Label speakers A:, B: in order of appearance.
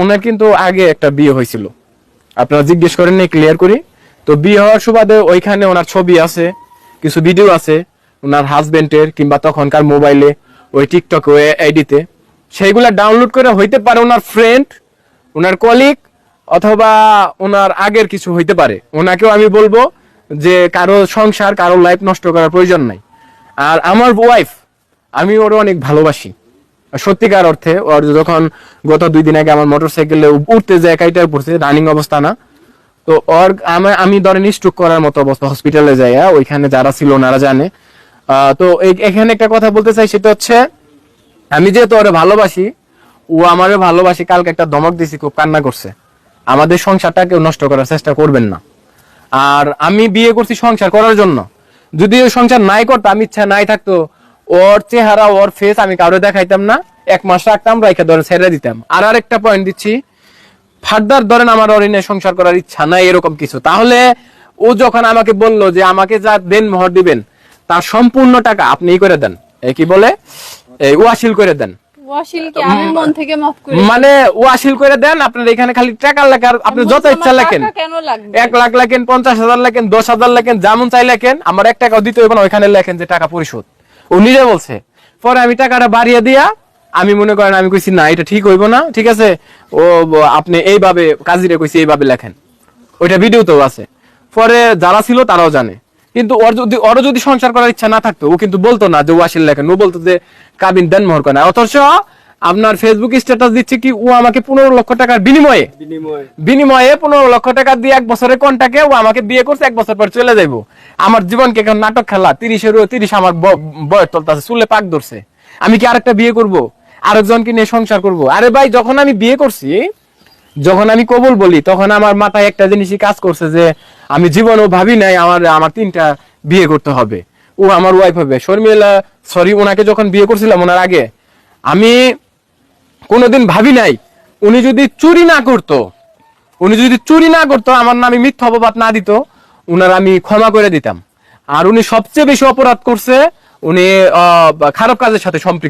A: ওনার কিন্তু আগে একটা বিয়ে হয়েছিল। আপনারা জিজ্ঞেস করেন ক্লিয়ার করি। তো বিয়ে হওয়ার সুবাদে ওইখানে ওনার ছবি আছে, কিছু ভিডিও আছে ওনার হাজবেন্ডের কিংবা তখনকার মোবাইলে ওই টিকটক ওই আইডিতে সেইগুলা ডাউনলোড করে হইতে পারে ওনার ফ্রেন্ড ওনার কলিগ অথবা ওনার আগের কিছু হইতে পারে। ওনাকেও আমি বলব যে কারও সংসার, কারও লাইফ নষ্ট করার প্রয়োজন নাই। আর আমার ওয়াইফ আমি ওর অনেক ভালোবাসি। সত্যিকার অর্থে ওর যখন গত দুই দিন আগে আমার মোটর সাইকেলে উঠতে যায় কাইটার পড়ছে রানিং অবস্থা না, তো ওর আমি আমি ধরেন স্ট্রোক করার মতো অবস্থা হসপিটালে যাই ওইখানে যারা ছিল ওনারা জানে। তো এখানে একটা কথা বলতে চাই, সেটা হচ্ছে, আমি যেহেতু ওরে ভালোবাসি, ও আমারে ভালোবাসি, কালকে একটা ধমক দিছি, খুব কান্না করছে। আমাদের সংসারটা কেউ নষ্ট করার চেষ্টা করবেন না। আর আমি বিয়ে করছি সংসার করার জন্য। যদি ওই সংসার নাই করতাম, ইচ্ছা নাই থাকতো ওর চেহারা ওর ফেস আমি কারও দেখাইতাম না। এক মাস রাখতাম রাইখে ধরে ছেড়ে দিতাম। আর আরেকটা পয়েন্ট দিচ্ছি ফার্দার ধরেন আমার অরিনে সংসার করার ইচ্ছা নাই এরকম কিছু। তাহলে ও যখন আমাকে বলল যে আমাকে যা দেন মোহর দিবেন তার সম্পূর্ণ টাকা আপনিই করে দেন। কি বলে? ওয়াসিল করে দেন।
B: মন
A: ওয়াসিল করে দেন আপনার এখানে খালি টাকা লেখার আপনি যত ইচ্ছা লেখেন।
B: টাকা
A: এক লাখ লেখেন পঞ্চাশ হাজার লেখেন দশ হাজার লেখেন যেমন চাই লেখেন আমার এক টাকাও দিতে হইব না ওইখানে লেখেন যে টাকা পরিশোধ। ও নিজে বলছে, পরে আমি টাকাটা বাড়িয়ে দিয়া, আমি মনে করেন আমি কইছি, না, এটা ঠিক হইব না, ঠিক আছে? ও আপনি এইভাবে, কাজিরে কইছি এইভাবে লেখেন। ওইটা ভিডিওতেও আছে। পরে যারা ছিল তারাও জানে। কিন্তু ওর যদি, ওরও যদি সংসার করার ইচ্ছা না থাকতো, ও কিন্তু বলতো না যে ওয়াসিল লেখেন। ও বলতো যে, কাবিন দেন মোহর করে অথচ আপনার ফেসবুক স্ট্যাটাস দিচ্ছে কি ও আমাকে পনেরো লক্ষ টাকার বিনিময়ে। বিনিময়ে। পনেরো লক্ষ টাকা দিয়ে এক বছরের কন্টাকে ও আমাকে বিয়ে করছে এক বছর পর চলে যাইবো। আমার জীবনকে এখন নাটক খেলা তিরিশের তিরিশ আমার বয়স চলতেছে চুলে পাক ধরছে। আমি কি আরেকটা বিয়ে করব? আরেকজনকে নিয়ে সংসার করব? আরে ভাই যখন আমি বিয়ে করছি যখন আমি কবুল বলি তখন আমার মাথায় একটা জিনিসই কাজ করছে যে আমি জীবনেও ভাবি নাই আমার আমার তিনটা বিয়ে করতে হবে। ও আমার ওয়াইফ হবে। শর্মিলা সরি ওনাকে যখন বিয়ে করছিলাম ওনার আগে আমি কোনোদিন ভাবি নাই, উনি যদি চুরি না করতো, উনি যদি চুরি না করতো, আমার নামে মিথ্যা অপবাদ না দিত, উনার আমি ক্ষমা করে দিতাম। আর উনি সবচেয়ে বেশি অপরাধ করছে, উনি খারাপ কাজের সাথে সম্পৃক্ত।